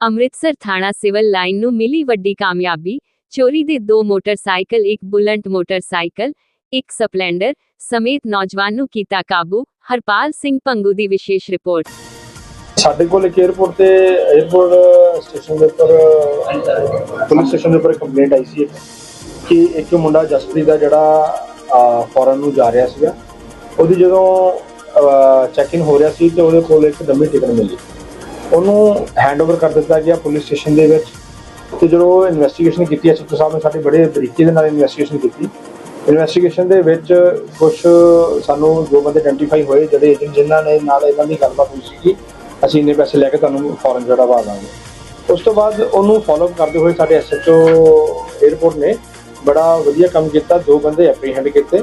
ਅੰਮ੍ਰਿਤਸਰ ਥਾਣਾ civil line ਨੂੰ ਮਿਲੀ ਵੱਡੀ ਕਾਮਯਾਬੀ। ਚੋਰੀ ਦੇ ਦੋ ਮੋਟਰਸਾਈਕਲ, ਇੱਕ ਬੁਲੰਟ ਮੋਟਰਸਾਈਕਲ, ਇੱਕ ਸਪਲੈਂਡਰ ਸਮੇਤ ਨੌਜਵਾਨ ਨੂੰ ਕੀਤਾ ਕਾਬੂ। ਹਰਪਾਲ ਸਿੰਘ ਪੰਗੂ ਦੀ ਵਿਸ਼ੇਸ਼ ਰਿਪੋਰਟ। ਸਾਡੇ ਕੋਲ ਇੱਕ 에어ਪੋਰਟ ਤੇ 에어ਪੋਰਟ ਸਟੇਸ਼ਨ ਦੇ ਉੱਪਰ ਪੁਲਿਸ ਸਟੇਸ਼ਨ ਦੇ ਉੱਪਰ ਕੰਪਲੇਂਟ ਆਈ ਸੀ ਕਿ ਇੱਕ ਮੁੰਡਾ ਜਸਪ੍ਰੀਤ ਦਾ ਜਿਹੜਾ ਫੋਰਨ ਨੂੰ ਜਾ ਰਿਹਾ ਸੀਗਾ। ਉਹਦੀ ਜਦੋਂ ਚੈੱਕ ਇਨ ਹੋ ਰਿਹਾ ਸੀ ਤੇ ਉਹਦੇ ਕੋਲ ਇੱਕ ਡੰਮੀ ਟਿਕਟ ਮਿਲੀ। ਉਹਨੂੰ ਹੈਂਡਓਵਰ ਕਰ ਦਿੱਤਾ ਗਿਆ ਪੁਲਿਸ ਸਟੇਸ਼ਨ ਦੇ ਵਿੱਚ। ਤੇ ਜਦੋਂ ਇਨਵੈਸਟੀਗੇਸ਼ਨ ਕੀਤੀ ਐਸਪੀ ਸਾਹਿਬ ਨੇ ਸਾਡੇ ਬੜੇ ਤਰੀਕੇ ਦੇ ਨਾਲ ਇਨਵੈਸਟੀਗੇਸ਼ਨ ਕੀਤੀ। ਇਨਵੈਸਟੀਗੇਸ਼ਨ ਦੇ ਵਿੱਚ ਕੁਝ ਸਾਨੂੰ ਦੋ ਬੰਦੇ ਆਇਡੈਂਟੀਫਾਈ ਹੋਏ, ਜਿਹੜੇ ਏਜੰਟ ਜਿਨ੍ਹਾਂ ਨੇ ਨਾਲ ਇਹਨਾਂ ਦੀ ਗੱਲਬਾਤ ਹੋਈ ਸੀ ਕਿ ਅਸੀਂ ਇੰਨੇ ਪੈਸੇ ਲੈ ਕੇ ਤੁਹਾਨੂੰ ਫੋਰਨ ਜਿਹੜਾ ਵਾ ਦਾਂਗੇ ਉਸ ਤੋਂ ਬਾਅਦ ਉਹਨੂੰ ਫਾਲੋ ਅਪ ਕਰਦੇ ਹੋਏ ਸਾਡੇ ਐਸਐਚਓ 에어ਪੋਰਟ ਨੇ ਬੜਾ ਵਧੀਆ ਕੰਮ ਕੀਤਾ। ਦੋ ਬੰਦੇ ਐਪਰੀਹੈਂਡ ਕੀਤੇ।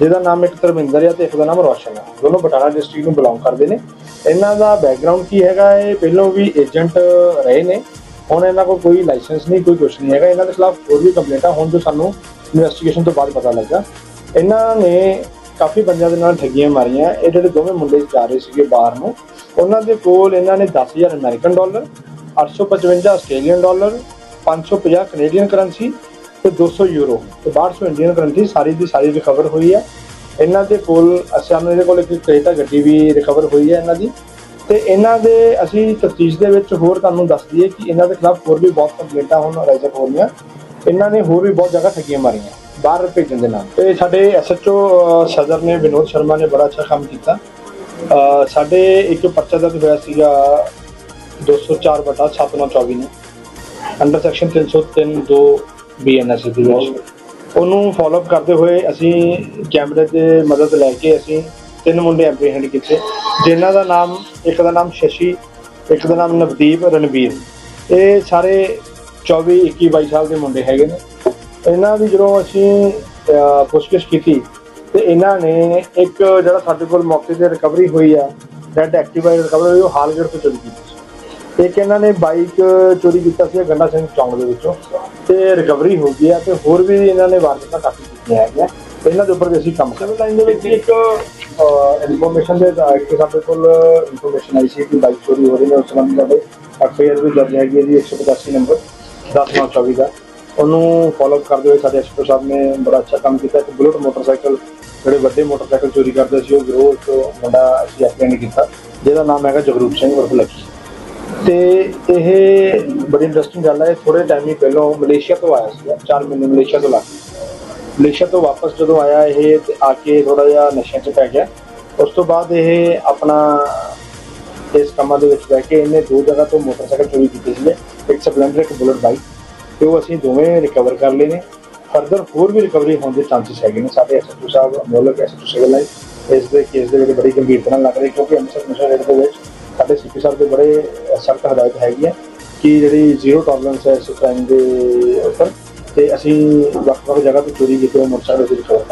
ਜਿਹਦਾ ਨਾਮ ਇੱਕ ਧਰਮਿੰਦਰ ਹੈ ਤੇ ਇੱਕ ਦਾ ਨਾਮ ਰੋਸ਼ਨ ਹੈ। ਦੋਨੋਂ ਬਟਾਲਾ ਡਿਸਟ੍ਰਿਕਟ ਨੂੰ ਬਿਲੋਂਗ ਕਰਦੇ ਨੇ। ਇਹਨਾਂ ਦਾ ਬੈਕਗ੍ਰਾਉਂਡ ਕੀ ਹੈਗਾ? ਇਹ ਪਹਿਲਾਂ ਵੀ ਏਜੰਟ ਰਹੇ ਨੇ। ਹੁਣ ਇਹਨਾਂ ਕੋਲ ਕੋਈ ਲਾਇਸੈਂਸ ਨਹੀਂ, ਕੋਈ ਕੁਛ ਨਹੀਂ ਹੈਗਾ। ਇਹਨਾਂ ਦੇ ਖਿਲਾਫ ਹੋਰ ਵੀ ਕੰਪਲੇਂਟਾਂ ਹੁਣ ਜੋ ਸਾਨੂੰ ਇਨਵੈਸਟੀਗੇਸ਼ਨ ਤੋਂ ਬਾਅਦ ਪਤਾ ਲੱਗਾ। ਇਹਨਾਂ ਨੇ ਕਾਫੀ ਬੰਦਿਆਂ ਦੇ ਨਾਲ ਠੱਗੀਆਂ ਮਾਰੀਆਂ। ਇਹ ਜਿਹੜੇ ਦੋਵੇਂ ਮੁੰਡੇ ਜਾ ਰਹੇ ਸੀਗੇ ਬਾਹਰ ਨੂੰ, ਉਹਨਾਂ ਦੇ ਕੋਲ ਇਹਨਾਂ ਨੇ 10000 American dollar 855 Australian dollar 550 Canadian currency ਤੇ 200 ਯੂਰੋ ਤੇ 1200 ਇੰਡੀਅਨ ਕਰੰਸੀ ਸਾਰੀ ਦੀ ਸਾਰੀ ਰਿਕਵਰ ਹੋਈ ਹੈ। ਇਹਨਾਂ ਦੇ ਕੋਲ ਅਸਾਂ ਨੂੰ ਇਹਦੇ ਕੋਲ ਇੱਕ ਕ੍ਰੇਟਾ ਗੱਡੀ ਵੀ ਰਿਕਵਰ ਹੋਈ ਹੈ ਇਹਨਾਂ ਦੀ। ਤੇ ਇਹਨਾਂ ਦੇ ਅਸੀਂ ਤਫਤੀਸ਼ ਦੇ ਵਿੱਚ ਹੋਰ ਤੁਹਾਨੂੰ ਦੱਸ ਦਈਏ ਕਿ ਇਹਨਾਂ ਦੇ ਖਿਲਾਫ ਹੋਰ ਵੀ ਬਹੁਤ ਕੰਪਲੇਂਟਾਂ ਹੁਣ ਰਾਈਜ਼ ਹੋ ਰਹੀਆਂ। ਇਹਨਾਂ ਨੇ ਹੋਰ ਵੀ ਬਹੁਤ ਜਗ੍ਹਾ ਠੱਗੀਆਂ ਮਾਰੀਆਂ, ਬਾਹਰ ਭੇਜਣ ਦੇ ਨਾਲ। ਤੇ ਸਾਡੇ ਐਸਐਚਓ ਸਦਰ ਨੇ, ਵਿਨੋਦ ਸ਼ਰਮਾ ਨੇ ਬੜਾ ਅੱਛਾ ਕੰਮ ਕੀਤਾ। ਸਾਡੇ ਇੱਕ ਪਰਚਾ ਦਰਜ ਹੋਇਆ ਸੀਗਾ 204 ਬਟਾ 7924 ਨੂੰ ਅੰਡਰ ਸੈਕਸ਼ਨ 303 2 ਬੀਐਨਐਸ ਦੇ ਵਿੱਚ ਉਹਨੂੰ ਫਾਲੋ ਅਪ ਕਰਦੇ ਹੋਏ ਅਸੀਂ ਕੈਮਰੇ ਦੇ ਮਦਦ ਲੈ ਕੇ ਅਸੀਂ ਤਿੰਨ ਮੁੰਡੇ ਐਪਰੀਹੈਂਡ ਕੀਤੇ, ਜਿਨ੍ਹਾਂ ਦਾ ਨਾਮ, ਇੱਕ ਦਾ ਨਾਮ ਸ਼ਸ਼ੀ, ਇੱਕ ਦਾ ਨਾਮ ਨਵਦੀਪ, ਰਣਵੀਰ। ਇਹ ਸਾਰੇ 24 21 22 ਸਾਲ ਦੇ ਮੁੰਡੇ ਹੈਗੇ ਨੇ। ਇਹਨਾਂ ਦੀ ਜਦੋਂ ਅਸੀਂ ਪੁੱਛਗਿੱਛ ਕੀਤੀ, ਤੇ ਇਹਨਾਂ ਨੇ ਇੱਕ ਜਿਹੜਾ ਸਾਡੇ ਕੋਲ ਮੌਕੇ ਤੇ ਰਿਕਵਰੀ ਹੋਈ ਆ ਰੈਡ ਐਕਟਿਵਾ ਰਿਕਵਰੀ ਹੋਈ, ਉਹ ਹਾਲਗੜ ਤੋਂ ਚੋਰੀ ਕੀਤੀ ਸੀ। ਇੱਕ ਇਹਨਾਂ ਨੇ ਬਾਈਕ ਚੋਰੀ ਕੀਤਾ ਸੀ ਗੰਡਾ ਸਿੰਘ ਚੌਂਕ ਦੇ ਵਿੱਚੋਂ। ਤੇ ਰਿਕਵਰੀ ਹੋ ਗਈ ਆ ਤੇ ਹੋਰ ਵੀ ਇਹਨਾਂ ਨੇ ਵਾਰਦਾਤਾਂ ਕਾਫੀ ਕੀਤੀਆਂ ਹੈਗੀਆਂ। ਇਹਨਾਂ ਦੇ ਉੱਪਰ ਵੀ ਅਸੀਂ ਕੰਮ ਕਰ ਲਾਈਨ ਦੇ ਵਿੱਚ ਇੱਕ ਇਨਫੋਰਮੇਸ਼ਨ ਦੇ ਇੱਕ ਸਾਡੇ ਕੋਲ ਇਨਫੋਰਮੇਸ਼ਨ ਆਈ ਸੀ ਕਿ ਬਾਈਕ ਚੋਰੀ ਹੋ ਰਹੀ ਹੈ ਉਸ ਸੰਬੰਧੀ ਸਾਡੇ ਐਫਆਈਆਰ ਵੀ ਦਰਜ ਹੈਗੀ ਹੈ ਜੀ 185 ਨੰਬਰ 10924 ਦਾ। ਉਹਨੂੰ ਫਾਲੋ ਕਰਦੇ ਹੋਏ ਸਾਡੇ ਐਸਪੀ ਸਾਹਿਬ ਨੇ ਬੜਾ ਅੱਛਾ ਕੰਮ ਕੀਤਾ। ਇੱਕ ਬੁਲਟ ਮੋਟਰਸਾਈਕਲ ਜਿਹੜੇ ਵੱਡੇ ਮੋਟਰਸਾਈਕਲ ਚੋਰੀ ਕਰਦੇ ਸੀ ਉਹ ਗਿਰੋਹ ਤੋਂ ਮੁੰਡਾ ਅਸੀਂ ਐਪਰੀਹੈਂਡ ਕੀਤਾ ਜਿਹਦਾ ਨਾਮ ਹੈਗਾ ਜਗਰੂਪ ਸਿੰਘ ਉਰਫ ਲੱਕੀ ਤੇ ਇਹ ਬੜੀ ਇੰਟਰਸਟਿੰਗ ਗੱਲ ਹੈ ਥੋੜੇ ਟਾਈਮ ਹੀ ਪਹਿਲਾਂ ਮਲੇਸ਼ੀਆ ਤੋਂ ਆਇਆ ਸੀ 4 ਮਹੀਨੇ ਮਲੇਸ਼ੀਆ ਤੋਂ ਲਾ ਕੇ ਮਲੇਸ਼ੀਆ ਤੋਂ ਵਾਪਸ ਜਦੋਂ ਆਇਆ ਇਹ ਤੇ ਆ ਕੇ ਥੋੜਾ ਜਿਹਾ ਨਸ਼ਿਆਂ 'ਚ ਪੈ ਗਿਆ। ਉਸ ਤੋਂ ਬਾਅਦ ਇਹ ਆਪਣਾ ਇਸ ਕੰਮਾਂ ਦੇ ਵਿੱਚ ਬਹਿ ਕੇ ਇਹਨੇ ਦੋ ਜਗ੍ਹਾ ਤੋਂ ਮੋਟਰਸਾਈਕਲ ਚੋਰੀ ਕੀਤੇ ਸੀਗੇ, ਇੱਕ ਸਪਲੈਂਡਰ, ਇੱਕ ਬੁਲਟ ਬਾਈਕ ਤੇ ਉਹ ਅਸੀਂ ਦੋਵੇਂ ਰਿਕਵਰ ਕਰ ਲਏ ਨੇ। ਫਰਦਰ ਹੋਰ ਵੀ ਰਿਕਵਰੀ ਹੋਣ ਦੇ ਚਾਂਸਸ ਹੈਗੇ ਨੇ। ਸਾਡੇ ਐਸਐਚਓ ਸਾਹਿਬ ਮੋਲਕ ਐਸਐਚਓ ਸਿਵਲ ਲਾਈਨ ਇਸ ਦੇ ਕੇਸ ਦੇ ਵਿੱਚ ਬੜੀ ਗੰਭੀਰਤਾ ਨਾਲ ਲੱਗ ਰਹੀ ਕਿਉਂਕਿ ਅੰਮ੍ਰਿਤਸਰ ਨਸ਼ਾ ਰੇਟ ਦੇ ਵਿੱਚ ਸਾਡੇ ਸੀਪੀ ਸਾਹਿਬ ਦੇ ਬੜੇ ਸਖਤ ਹਦਾਇਤ ਹੈਗੀ ਹੈ ਕਿ ਜਿਹੜੀ ਜ਼ੀਰੋ ਟੋਲਰੈਂਸ ਹੈ ਇਸ ਕ੍ਰਾਈਮ ਦੇ ਉੱਪਰ, ਤੇ ਅਸੀਂ ਵੱਖ ਵੱਖ ਜਗ੍ਹਾ ਤੋਂ ਚੋਰੀ ਕੀਤੇ ਹੋਏ ਮੋਟਰਸਾਈਕਲ ਅਸੀਂ ਰਿਕਵਰ